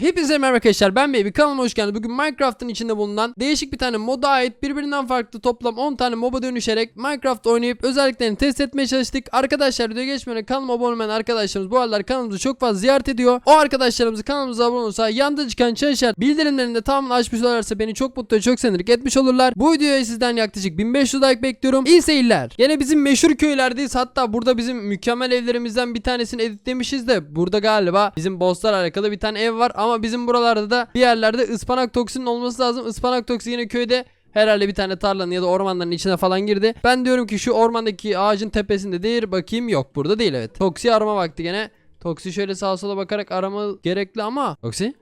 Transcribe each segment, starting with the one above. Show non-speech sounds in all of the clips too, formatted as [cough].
Hepinize merhaba arkadaşlar ben Baby kanalıma hoş geldiniz. Bugün Minecraft'ın içinde bulunan değişik bir tane moda ait birbirinden farklı toplam 10 tane moba dönüşerek Minecraft oynayıp özelliklerini test etmeye çalıştık. Arkadaşlar videoya geçmeden kanalıma abone olmayan arkadaşlarımız bu aralar kanalımızı çok fazla ziyaret ediyor. O arkadaşlarımızı kanalımıza abone olursa yanda çıkan işaret bildirimlerini de tamamını açmış olurlarsa beni çok mutlu ve çok sevinirlik etmiş olurlar. Bu videoya sizden yaklaşık 1500 like bekliyorum. İyi seyirler. Yine bizim meşhur köylerdeyiz. Hatta burada bizim mükemmel evlerimizden bir tanesini editlemişiz de burada galiba bizim bosslar alakalı bir tane ev var ama bizim buralarda da bir yerlerde ıspanak toksinin olması lazım. Ispanak toksini yine köyde Herhalde bir tane tarlanın ya da ormanların içine falan girdi. Ben diyorum ki şu ormandaki ağacın tepesinde değil bakayım yok burada değil evet. Toksi arama vakti gene. Toksi şöyle sağa sola bakarak arama gerekli ama. Toksi?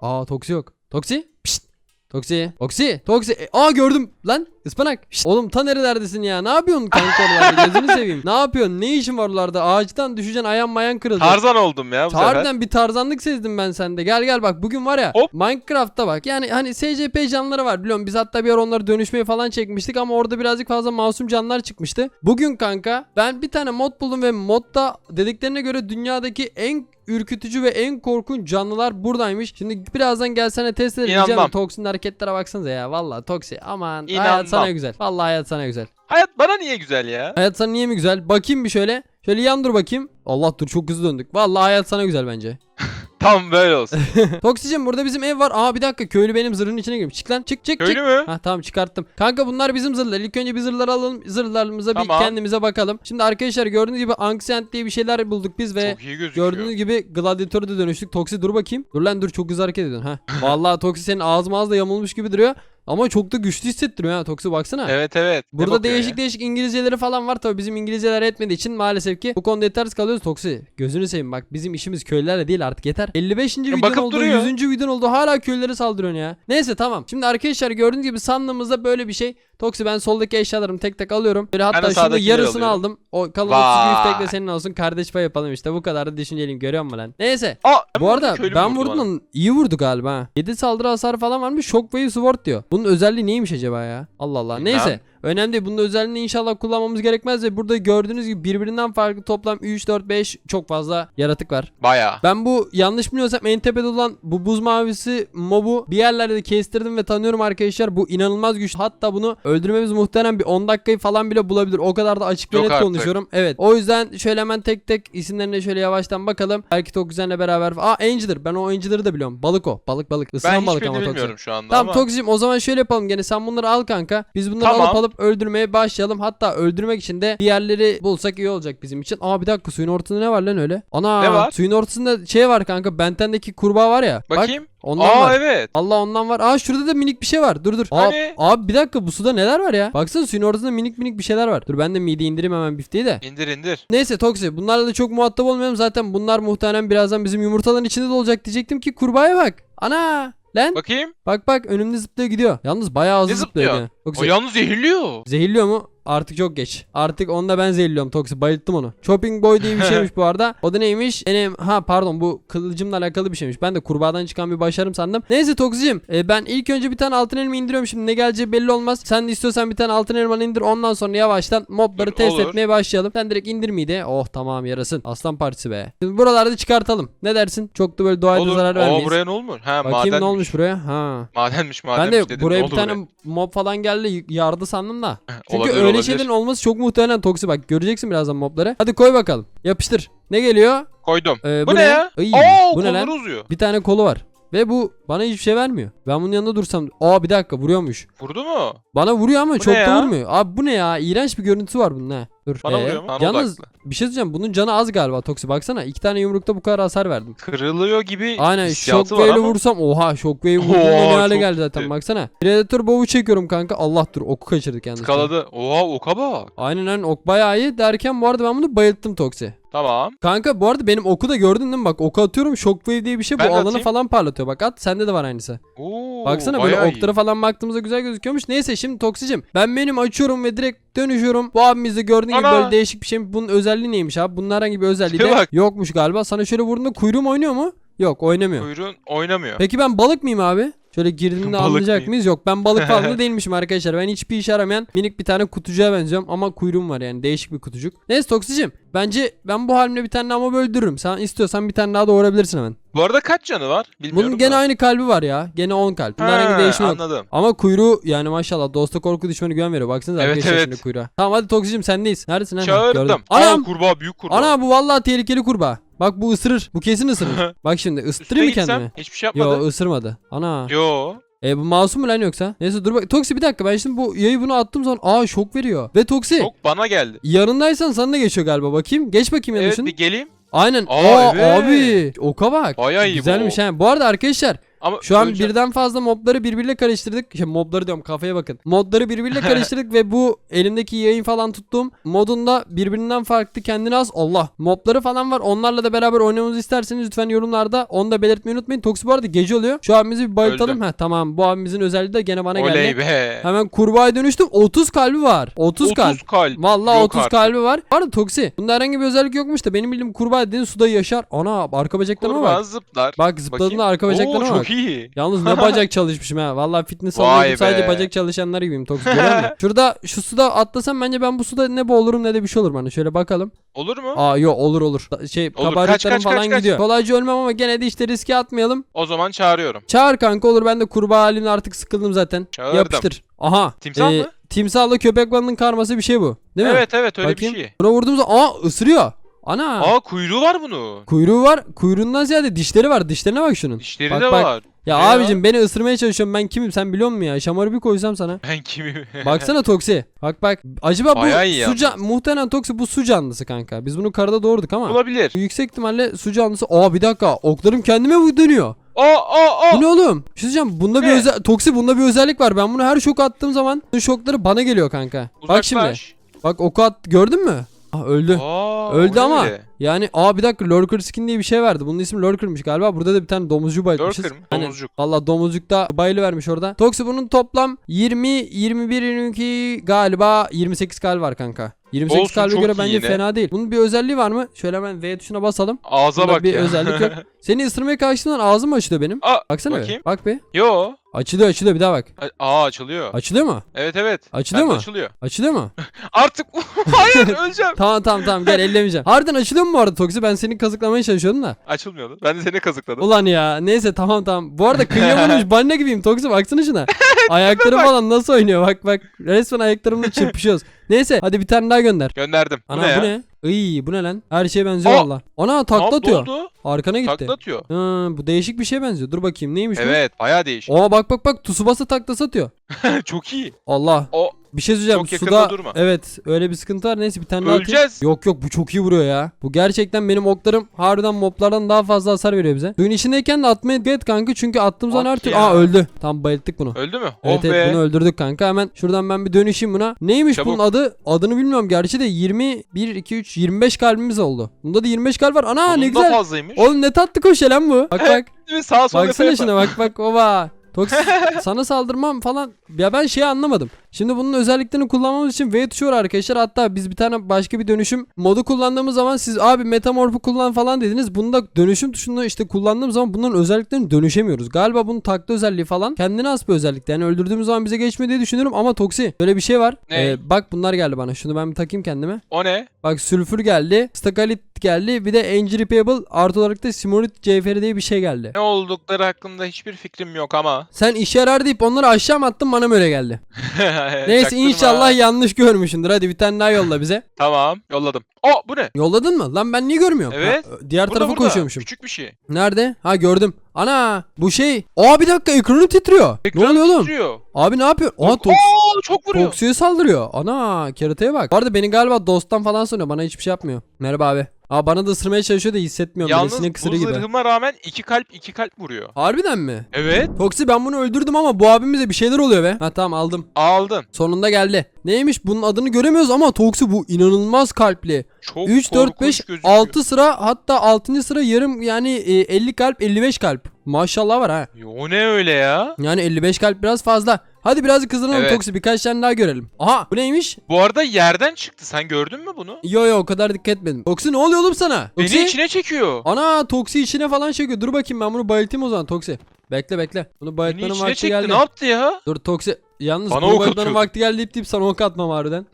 Aa Toksi yok. Toksi? Pişt. Toksi. Toksi. Toksi. E, aa gördüm. Lan ıspanak. Şşt. Oğlum ta nerelerdesin ya? Ne yapıyorsun kanka oralarda? Gözünü seveyim. Ne yapıyorsun? Ne işin var oralarda? Ağaçtan düşeceksin ayağın mayan kırıldı. Tarzan oldum ya bu sefer. Harbiden bir tarzanlık sezdim ben sende. Gel gel bak bugün var ya Hop. Minecraft'ta bak. Yani hani SCP canlıları var biliyorum. Biz hatta bir ara onları dönüşmeyi falan çekmiştik ama orada birazcık fazla masum canlılar çıkmıştı. Bugün kanka ben bir tane mod buldum ve modda dediklerine göre dünyadaki en ürkütücü ve en korkunç canlılar buradaymış. Şimdi birazdan gelsene test edelim. İnanmam. Toksi'nin hareketlere baksanıza ya. Vallahi Toksi aman hayat Sana güzel. Vallahi hayat sana güzel. Hayat bana niye güzel ya? Hayat sana niye mi güzel? Bakayım bir şöyle. Şöyle yan dur bakayım. Allah dur çok hızlı döndük. Vallahi hayat sana güzel bence. [laughs] Tam böyle olsun. [laughs] Toksicim burada bizim ev var. Aa bir dakika köylü benim zırhın içine girmiş. Çık lan çık çık çık. Köylü mü? Ha tamam çıkarttım. Kanka bunlar bizim zırhlar. İlk önce bir zırhları alalım. Zırhlarımıza bir Tamam. kendimize bakalım. Şimdi arkadaşlar gördüğünüz gibi Ancient diye bir şeyler bulduk biz ve. Gördüğünüz gibi Gladiator'a da dönüştük. Toksi dur bakayım. Dur lan dur çok hızlı hareket ediyorsun. Ha. [laughs] Vallahi Toksi senin ağzı ağzı yamulmuş gibi duruyor. Ama çok da güçlü hissettiriyor ha Toksi baksana. Evet evet. Burada değişik ya? değişik İngilizceleri falan var tabii bizim İngilizceler etmediği için maalesef ki bu konuda yetersiz kalıyoruz Toksi. Gözünü seveyim bak bizim işimiz köylülerle değil artık yeter. 55. videon bakıp oldu duruyor. 100. videon oldu hala köylülere saldırıyorsun ya. Neyse tamam. Şimdi arkadaşlar gördüğünüz gibi sandığımızda böyle bir şey. Toksi ben soldaki eşyalarımı tek tek alıyorum. Böyle hatta sağdakileri yarısını alıyorum. aldım. O kalan Vay. 30 büyük de senin olsun kardeş pay yapalım işte bu kadar da düşünceliyim görüyor musun lan? Neyse. Aa, Bu arada ben vurdu vurdum iyi vurdu galiba. ha. 7 saldırı hasarı falan varmış. Shockwave Sword diyor. Bunun özelliği neymiş acaba ya? Allah Allah. Neyse. Önemli. Bunun özelliğini inşallah kullanmamız gerekmez ve burada gördüğünüz gibi birbirinden farklı toplam 3, 4, 5 çok fazla yaratık var. Baya. Ben bu yanlış bilmiyorsam en tepede olan bu buz mavisi mobu bir yerlerde de kestirdim ve tanıyorum arkadaşlar. Bu inanılmaz güçlü. Hatta bunu öldürmemiz muhtemelen bir 10 dakikayı falan bile bulabilir. O kadar da açık ve Yok net artık. konuşuyorum. Evet. O yüzden şöyle hemen tek tek isimlerine şöyle yavaştan bakalım. Belki Toküzen'le beraber. Aa Angel'ır. Ben o Angel'ır'ı da biliyorum. Balık o. Balık balık. Ben Isıran balık hiçbirini ama Toküzen. bilmiyorum şu anda Tamam ama. Toksicim o zaman şöyle yapalım gene sen bunları al kanka. Biz bunları Tamam. alıp alıp öldürmeye başlayalım. Hatta öldürmek için de diğerleri bulsak iyi olacak bizim için. Aa bir dakika suyun ortasında ne var lan öyle? Ana Ne var? suyun ortasında şey var kanka Benten'deki kurbağa var ya. Bak, Bakayım. ondan Aa var. evet. Allah ondan var. Aa şurada da minik bir şey var. Dur dur. Aa, Hani? abi bir dakika bu suda neler var ya? Baksana suyun ortasında minik minik bir şeyler var. Dur ben de mide indireyim hemen bifteyi de. İndir indir. Neyse Toksi bunlarla da çok muhatap olmayalım. Zaten bunlar muhtemelen birazdan bizim yumurtaların içinde de olacak diyecektim ki kurbağaya bak. Ana lan. Bakayım. Bak bak önümde zıplıyor gidiyor. Yalnız bayağı hızlı Ne zıplıyor. zıplıyor? yani. O yalnız zehirliyor. Zehirliyor mu? Artık çok geç. Artık onu da ben zehirliyorum Toksi. Bayılttım onu. Chopping Boy diye bir [laughs] şeymiş bu arada. O da neymiş? Benim ha pardon bu kılıcımla alakalı bir şeymiş. Ben de kurbağadan çıkan bir başarım sandım. Neyse Toksi'cim e, ben ilk önce bir tane altın elma indiriyorum. Şimdi ne geleceği belli olmaz. Sen istiyorsan bir tane altın elmanı indir. Ondan sonra yavaştan mobları Dur, test olur. etmeye başlayalım. Sen direkt indir miydi? Oh tamam yarasın. Aslan partisi be. Şimdi buralarda çıkartalım. Ne dersin? Çok da böyle doğaya da zarar Aa vermeyiz. buraya ne olmuş? Ha Bakayım madenmiş. ne olmuş buraya? Ha. Madenmiş Ben madenmiş de dedim. buraya bir tane buraya? mob falan geldi yardı sandım da. Çünkü Olabilir, öyle olabilir. şeylerin olması çok muhtemelen toksi bak göreceksin birazdan mobları. Hadi koy bakalım. Yapıştır. Ne geliyor? Koydum. Ee, bu, ne ya? Iy, Aa bu ne lan? uzuyor. Bir tane kolu var. Ve bu bana hiçbir şey vermiyor. Ben bunun yanında dursam. Aa bir dakika vuruyormuş. Vurdu mu? Bana vuruyor ama Bu çok ne da ya? vurmuyor. Abi bu ne ya? İğrenç bir görüntüsü var bunun ha. Dur. Bana Ee, vuruyor mu? Bana Yalnız odaklı. bir şey söyleyeceğim. Bunun canı az galiba Toksi. Baksana iki tane yumrukta bu kadar hasar verdim. Kırılıyor gibi Aynen hissiyatı var ama. vursam oha vurduğunda Oha, ne hale çok geldi zaten gitti. baksana. Predator bow'u çekiyorum kanka. Allah dur oku kaçırdık yalnız. Skaladı. Oha oka bak. Aynen aynen ok bayağı iyi derken bu arada ben bunu bayılttım Toksi. Tamam. Kanka bu arada benim oku da gördün değil mi? Bak oku atıyorum Shockwave diye bir şey bu Ben de alanı atayım. falan parlatıyor. Bak at sende de var aynısı. Oo, Baksana böyle bayağı iyi. oklara falan baktığımızda güzel gözüküyormuş. Neyse şimdi Toksicim ben benim açıyorum ve direkt dönüşüyorum. Bu abimiz de gördüğün gibi Ana! böyle değişik bir şey. Bunun özelliği neymiş abi? Bunun herhangi bir özelliği de bak. yokmuş galiba. Sana şöyle vurduğunda kuyruğum oynuyor mu? Yok oynamıyor. Kuyruğun oynamıyor. Peki ben balık mıyım abi? Şöyle girdiğinde Balık anlayacak mıyız? Yok ben balık [laughs] falan da değilmişim arkadaşlar. Ben hiçbir işe yaramayan minik bir tane kutucuğa benziyorum ama kuyruğum var yani değişik bir kutucuk. Neyse Toksicim bence ben bu halimle bir tane mob öldürürüm. Sen istiyorsan bir tane daha doğurabilirsin hemen. Bu arada kaç canı var? Bilmiyorum Bunun gene da. aynı kalbi var ya. Gene 10 kalp. Bunlar Ha, rengi değişimi yok. Anladım. Ama kuyruğu yani maşallah dosta korku düşmanı güven veriyor. Baksanıza Evet, arkadaşlar evet. şimdi kuyruğa. Tamam hadi Toksicim sendeyiz. Neredesin Çağırdım. gördüm. Aa, Anam! kurbağa büyük kurbağa. Ana bu vallahi tehlikeli kurbağa. Bak bu ısırır. Bu kesin ısırır. [laughs] Bak şimdi Üstüne ısıtırayım mı gitsem kendimi? hiçbir şey yapmadı. Yo ısırmadı. Ana. Yo. E bu masum mu lan yoksa? Neyse dur bak. Toksi bir dakika ben şimdi bu yayı bunu attım sonra aa şok veriyor. Ve Toksi Çok bana geldi. yanındaysan sana da geçiyor galiba. Bakayım. Geç bakayım Evet yanışın. bir geleyim. Aynen. Aa, Aa, evet. abi. Oka bak. Bayağı iyi bu. Güzelmiş ha. Bu arada arkadaşlar Ama şu an öleceğim. birden fazla mobları birbiriyle karıştırdık. Şey, mobları diyorum kafaya bakın. Modları birbiriyle [laughs] karıştırdık ve bu elimdeki yayın falan tuttuğum modunda birbirinden farklı kendine az Allah. Mobları falan var. Onlarla da beraber oynamamızı isterseniz lütfen yorumlarda onu da belirtmeyi unutmayın. Toksi bu arada gece oluyor. Şu abimizi bir bayıltalım. Öldü. Ha tamam. Bu abimizin özelliği de gene bana geldi. Oley be. Hemen kurbağaya dönüştüm. 30 kalbi var. 30, kalp. 30 kalp. Vallahi Yok 30 artık. kalbi var. Bu arada Toksi. Bunda herhangi bir özellik yokmuş da benim bildiğim kurbağa dediğin suda yaşar. Ana arka bacaklarına Kurbağa bak. zıplar. Bak zıpladığında arka bacaklarına Oo, bak. çok iyi. Yalnız ne [laughs] bacak çalışmışım ha. Vallahi fitness Vay salonu sadece be. bacak çalışanlar gibiyim. Görüyor musun? [laughs] Şurada şu suda atlasam bence ben bu suda ne boğulurum ne de bir şey olur bana. Şöyle bakalım. Olur mu? Aa yok olur olur. Şey Olur. Kaç, kaç, falan kaç, kaç? gidiyor. Kolayca ölmem ama gene de işte riske atmayalım. O zaman çağırıyorum. Çağır kanka olur ben de kurbağa halimle artık sıkıldım zaten. Çağırdım. Yapıştır. Aha. Timsah mı? Timsahla köpek balığının karması bir şey bu. Değil mi? evet evet öyle Bakayım. bir şey. Buna vurduğumuz zaman aa ısırıyor. Ana. Aa kuyruğu var bunun. Kuyruğu var. Kuyruğundan ziyade dişleri var. Dişlerine bak şunun. Dişleri Bak, de bak. var. Ya Ne abicim beni ısırmaya çalışıyorum. Ben kimim sen biliyor musun ya? Şamarı bir koysam sana. Ben kimim? [laughs] Baksana Toksi. Bak bak. Acaba bu Bayağı su can- muhtemelen Toksi bu su canlısı kanka. Biz bunu karada doğurduk ama. Olabilir. Yüksek ihtimalle su canlısı. Aa bir dakika. Oklarım kendime dönüyor. Aa aa aa. Bu ne oğlum? Bir şey diyeceğim. Bunda bir Ne? özel Toksi bunda bir özellik var. Ben bunu her şok attığım zaman şokları bana geliyor kanka. Bak şimdi. Uzaklaş. Bak oku at gördün mü? Ah öldü. Aa, Öldü ama öyle. yani aa bir dakika Lurker skin diye bir şey vardı. Bunun ismi Lurker'mış galiba. Burada da bir tane domuzcu bayılmışız. Lurker mi? Aynen. Domuzcuk. Valla domuzcuk da bayılı vermiş orada. Toksi bunun toplam 20, 21, 22 galiba 28 kalbi var kanka. 28 Olsun, kalbe göre bence yine. fena değil. Bunun bir özelliği var mı? Şöyle hemen V tuşuna basalım. Ağza Bunda bak bir ya. özellik yok. [laughs] Seni ısırmaya kalktığından ağzım açılıyor benim? Aa, Baksana bakayım. bir. Bak bir. Yo. Açılıyor açılıyor bir daha bak. Aa açılıyor. Açılıyor mu? Evet evet. Açılıyor Bende mu? Açılıyor. Açılıyor mu? [laughs] Artık [laughs] hayır öleceğim. [laughs] tamam tamam tamam gel ellemeyeceğim. Harbiden açılıyor mu bu arada Toksi? Ben seni kazıklamaya çalışıyordum da. Açılmıyordu. Ben de seni kazıkladım. Ulan ya neyse tamam tamam. Bu arada kıyıya vurmuş balina gibiyim Toksi baksana şuna. Ayaklarım falan nasıl oynuyor bak bak. Resmen ayaklarımla çırpışıyoruz. [laughs] Neyse hadi bir tane daha gönder. Gönderdim. Ana bu ne ya? bu ne? Iy bu ne lan? Her şeye benziyor Aa! valla. Ana takla ne atıyor. Arkana gitti. Takla atıyor. Ha, bu değişik bir şeye benziyor. Dur bakayım neymiş Evet bayağı değişik. bu? Aa bak bak bak Tsubasa taklası atıyor. [laughs] Çok iyi. Allah. O Bir şey söyleyeceğim. Çok yakında Suda durma. evet öyle bir sıkıntı var. Neyse bir tane daha atayım. öleceğiz. Yok yok bu çok iyi vuruyor ya. Bu gerçekten benim oklarım harbiden moblardan daha fazla hasar veriyor bize. Suyun içindeyken de atmaya dikkat et kanka çünkü attığım zaman At türlü... ya. Aa öldü. Tam bayılttık bunu. Öldü mü? Evet oh evet be. bunu öldürdük kanka. Hemen şuradan ben bir dönüşeyim buna. Neymiş Çabuk. bunun adı? Adını bilmiyorum. Gerçi de 21, 2, 3, 25 kalbimiz oldu. Bunda da 25 kalp var. Ana Bunun ne da güzel. fazlaymış. Oğlum ne tatlı koşu lan bu. Bak bak. Değil mi? Sağa sola Baksana şuna bak bak ova. [laughs] Toks [laughs] sana saldırmam falan. Ya ben şeyi anlamadım. Şimdi bunun özelliklerini kullanmamız için V tuşu var arkadaşlar. Hatta biz bir tane başka bir dönüşüm modu kullandığımız zaman siz abi metamorfu kullan falan dediniz. Bunda dönüşüm tuşunu işte kullandığım zaman bunların özelliklerini dönüşemiyoruz. Galiba bunun taklı özelliği falan kendine has bir özellik. Yani öldürdüğümüz zaman bize geçmiyor diye düşünüyorum ama Toksi böyle bir şey var. Ne? Ee, bak bunlar geldi bana. Şunu ben bir takayım kendime. O ne? Bak sülfür geldi. Stakalit geldi. Bir de Engine Repairable artı olarak da Simolit Cevheri diye bir şey geldi. Ne oldukları hakkında hiçbir fikrim yok ama. Sen işe yarar deyip onları aşağı mı attın bana mı öyle geldi? [laughs] Neyse Çaktırma. inşallah yanlış görmüşsündür. Hadi bir tane daha yolla bize. [laughs] Tamam yolladım. O bu ne? Yolladın mı? Lan ben niye görmüyorum? Evet. Ha, diğer Burada, tarafa burada. koşuyormuşum. Küçük bir şey. Nerede? Ha gördüm. Ana bu şey. Aa bir dakika ekranı titriyor. Ekran ne oluyor oğlum? titriyor. Abi ne yapıyor? Aa toks Oo, çok vuruyor. Toksiye saldırıyor. Ana kerataya bak. Bu arada beni galiba dosttan falan sanıyor. Bana hiçbir şey yapmıyor. Merhaba abi. Aa bana da ısırmaya çalışıyor da hissetmiyorum. Yalnız sinek bu gibi. zırhıma rağmen iki kalp iki kalp vuruyor. Harbiden mi? Evet. Toksi ben bunu öldürdüm ama bu abimize bir şeyler oluyor be. Ha tamam aldım. Aldın. Sonunda geldi. Neymiş bunun adını göremiyoruz ama Toksi bu inanılmaz kalpli. Çok 3, 4, korkunç 5, gözüküyor. 6 sıra hatta 6. sıra yarım yani e, 50 kalp 55 kalp. Maşallah var ha. Ya, O ne öyle ya? Yani 55 kalp biraz fazla. Hadi birazcık hızlanalım Evet. Toksi birkaç tane daha görelim. Aha bu neymiş? Bu arada yerden çıktı. Sen gördün mü bunu? Yo yo o kadar dikkat etmedim. Toksi ne oluyor oğlum sana? Beni Toksi? içine çekiyor. Ana Toksi içine falan çekiyor. Dur bakayım ben bunu bayıltayım o zaman Toksi. Bekle bekle. Bunu Beni bayıltmanın vakti geldi. ne yaptı ya? Dur Toksi. Yalnız Bana ok atıyordu. vakti geldi deyip deyip sana ok atmam harbiden.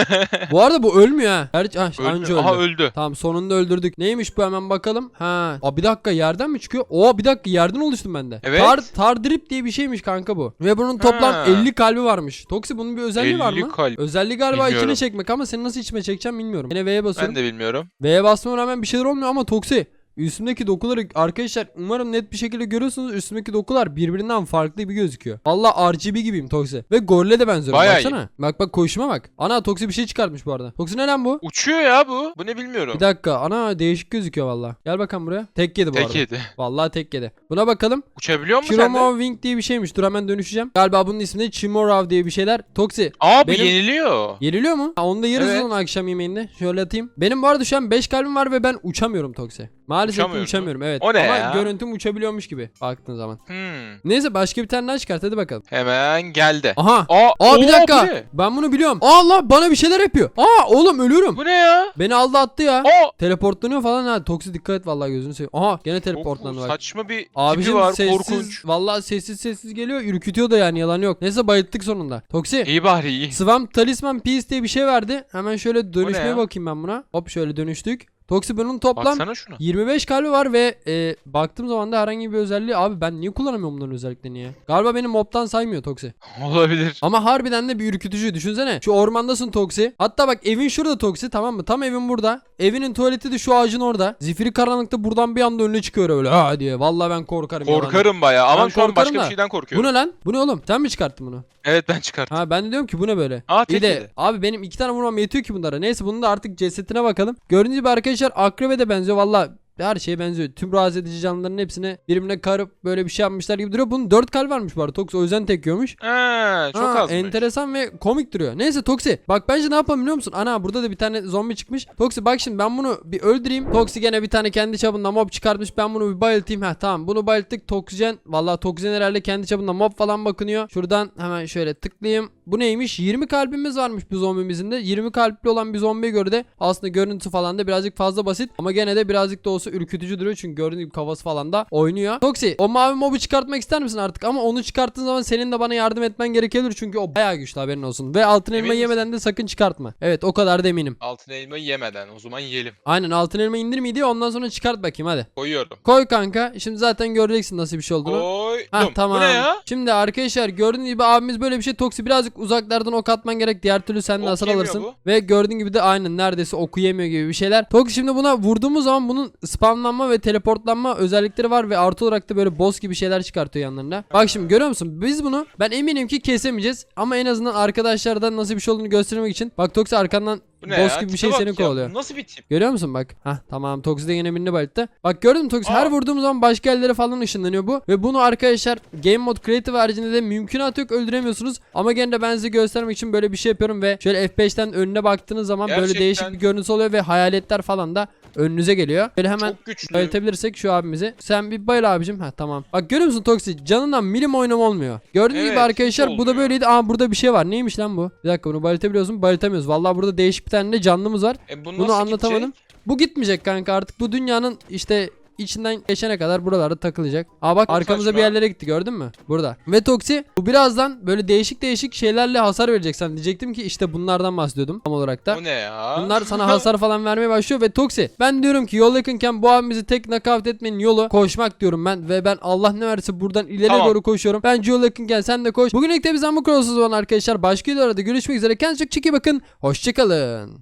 [laughs] bu arada bu ölmüyor ha. Her, ha anca Öldü. öldü. Aha öldü. Tamam sonunda öldürdük. Neymiş bu hemen bakalım. Ha. Aa bir dakika yerden mi çıkıyor? Oo bir dakika yerden oluştum ben de. Evet. Tar, tar drip diye bir şeymiş kanka bu. Ve bunun toplam Ha. 50 kalbi varmış. Toksi bunun bir özelliği var 50 mı? kalp. Özelliği galiba Bilmiyorum. içine çekmek ama seni nasıl içime çekeceğim bilmiyorum. Yine V'ye basıyorum. Ben de bilmiyorum. V'ye basmama rağmen bir şeyler olmuyor ama Toksi Üstümdeki dokuları arkadaşlar umarım net bir şekilde görüyorsunuz. Üstümdeki dokular birbirinden farklı bir gözüküyor. Valla RGB gibiyim Toksi. Ve Goril'e de benziyorum. Bayağı Baksana. Bak bak koşuma bak. Ana Toksi bir şey çıkartmış bu arada. Toksi ne lan bu? Uçuyor ya bu. Bu ne bilmiyorum. Bir dakika. Ana değişik gözüküyor valla. Gel bakalım buraya. Tek yedi bu Tek arada. yedi. Vallahi tek yedi. Buna bakalım. Uçabiliyor mu sende? Chiromo Wing diye bir şeymiş. Dur hemen dönüşeceğim. Galiba bunun ismi de Chimorav diye bir şeyler. Toksi. Aa bu Benim- yeniliyor. Yeniliyor mu? Ha, onu da yeriz Evet. onun akşam yemeğinde. Şöyle atayım. Benim bu arada şu an 5 kalbim var ve ben uçamıyorum Toksi. Maalesef uçamıyorum evet. O ne Ama ya? görüntüm uçabiliyormuş gibi baktığın zaman. Hmm. Neyse başka bir tane daha çıkart hadi bakalım. Hemen geldi. Aha. Aa, Aa bir oo, dakika. Bu ne? Ben bunu biliyorum. Aa Allah bana bir şeyler yapıyor. Aa oğlum ölüyorum. Bu ne ya? Beni aldı attı ya. Aa. Teleportlanıyor falan ha. Toksi dikkat et vallahi gözünü seveyim. Aha gene Çok teleportlandı bak. saçma bir tipi Abicim var sessiz. korkunç. Vallahi sessiz sessiz geliyor. Ürkütüyor da yani yalan yok. Neyse bayılttık sonunda. Toksi. İyi bari iyi. Swamp Talisman Piece diye bir şey verdi. Hemen şöyle dönüşmeye ya? bakayım ben buna. Hop şöyle dönüştük. Toksi bunun toplam Baksana şuna. 25 kalbi var ve e, baktığım zaman da herhangi bir özelliği abi ben niye kullanamıyorum bunların özelliklerini ya? Galiba beni mobtan saymıyor Toksi. [laughs] Olabilir. Ama harbiden de bir ürkütücü düşünsene. Şu ormandasın Toksi. Hatta bak evin şurada Toksi tamam mı? Tam evin burada. Evinin tuvaleti de şu ağacın orada. Zifiri karanlıkta buradan bir anda önüne çıkıyor öyle ha diye. Vallahi ben korkarım. Korkarım baya Ben ama şu an başka da. bir şeyden Bu korkuyorum. ne lan? Bu ne oğlum? Sen mi çıkarttın bunu? Evet ben çıkarttım. Ha ben de diyorum ki bu ne böyle? Aa İyi de yedi. abi benim iki tane vurmam yetiyor ki bunlara. Neyse bunun da artık cesetine bakalım. Gördüğünüz gibi arkadaşlar akrebe de benziyor. Valla her şeye benziyor. Tüm rahatsız edici canlıların hepsine birbirine karıp böyle bir şey yapmışlar gibi duruyor. Bunun 4 kalp varmış bu arada. Toksi o yüzden tek yiyormuş. Ha, çok Ha, azmış. Enteresan ve komik duruyor. Neyse Toksi bak bence ne yapalım biliyor musun? Ana burada da bir tane zombi çıkmış. Toksi bak şimdi ben bunu bir öldüreyim. Toksi gene bir tane kendi çapında mob çıkartmış. Ben bunu bir bayıltayım. Ha tamam bunu bayılttık. Toksijen vallahi Toksijen herhalde kendi çapında mob falan bakınıyor. Şuradan hemen şöyle tıklayayım. Bu neymiş? 20 kalbimiz varmış bu zombimizin de. 20 kalpli olan bir zombiye göre de aslında görüntüsü falan da birazcık fazla basit. Ama gene de birazcık da olsa ürkütücü duruyor. Çünkü gördüğün gibi kafası falan da oynuyor. Toksi o mavi mobu çıkartmak ister misin artık? Ama onu çıkarttığın zaman senin de bana yardım etmen gerekebilir. Çünkü o bayağı güçlü haberin olsun. Ve altın elma Emin misin? yemeden de sakın çıkartma. Evet o kadar da eminim. Altın elmayı yemeden o zaman yiyelim. Aynen altın elma indir miydi ondan sonra çıkart bakayım hadi. Koyuyorum. Koy kanka. Şimdi zaten göreceksin nasıl bir şey olduğunu. Koydum. Ha tamam. Bu ne ya? Şimdi arkadaşlar gördüğünüz gibi abimiz böyle bir şey toksi birazcık uzaklardan ok atman gerek. Diğer türlü sen de Ok hasar alırsın. bu. Ve gördüğün gibi de aynen neredeyse oku yemiyor gibi bir şeyler. Toksi şimdi buna vurduğumuz zaman bunun spamlanma ve teleportlanma özellikleri var ve artı olarak da böyle boss gibi şeyler çıkartıyor yanlarında. Bak şimdi görüyor musun? Biz bunu ben eminim ki kesemeyeceğiz. Ama en azından arkadaşlardan nasıl bir şey olduğunu göstermek için. Bak Toksi arkandan Bu boss ne ya? gibi bir Tipe şey bak seni ya. kovalıyor. Bu Nasıl bir tip? Görüyor musun bak? Hah tamam Toksi de yine birini bayılttı. Bak gördün mü Toksi? Her vurduğum zaman başka yerlere falan ışınlanıyor bu. Ve bunu arkadaşlar Game Mode Creative haricinde de mümkünatı yok öldüremiyorsunuz. Ama gene de ben size göstermek için böyle bir şey yapıyorum ve şöyle F5'ten önüne baktığınız zaman böyle Gerçekten. değişik bir görüntüsü oluyor ve hayaletler falan da önünüze geliyor. Böyle hemen Çok güçlü. bayıltabilirsek şu abimizi. Sen bir bayıl abicim. Ha tamam. Bak görüyor musun Toksi? Canından milim oynama olmuyor. Gördüğünüz Evet, gibi arkadaşlar bu da olmuyor. böyleydi. Aa burada bir şey var. Neymiş lan bu? Bir dakika bunu bayıltabiliyorsun. Bayıltamıyoruz. Vallahi burada değişik bir tane de canlımız var. E, bunu Bunu anlatamadım. gidecek? Bu gitmeyecek kanka artık bu dünyanın işte içinden geçene kadar buralarda takılacak. Aa bak arkamıza bir yerlere gitti gördün mü? Burada. Ve Toksi bu birazdan böyle değişik değişik şeylerle hasar verecek. Sen diyecektim ki işte bunlardan bahsediyordum tam olarak da. Bu ne ya? Bunlar sana [laughs] hasar falan vermeye başlıyor ve Toksi ben diyorum ki yol yakınken bu abimizi tek nakavt etmenin yolu koşmak diyorum ben ve ben Allah ne verse buradan ileri Tamam. doğru koşuyorum. Bence yol yakınken sen de koş. Bugünlük de bizden bu kadar olsun zaman arkadaşlar. Başka videolarda görüşmek üzere. Kendinize çok iyi bakın. Hoşçakalın.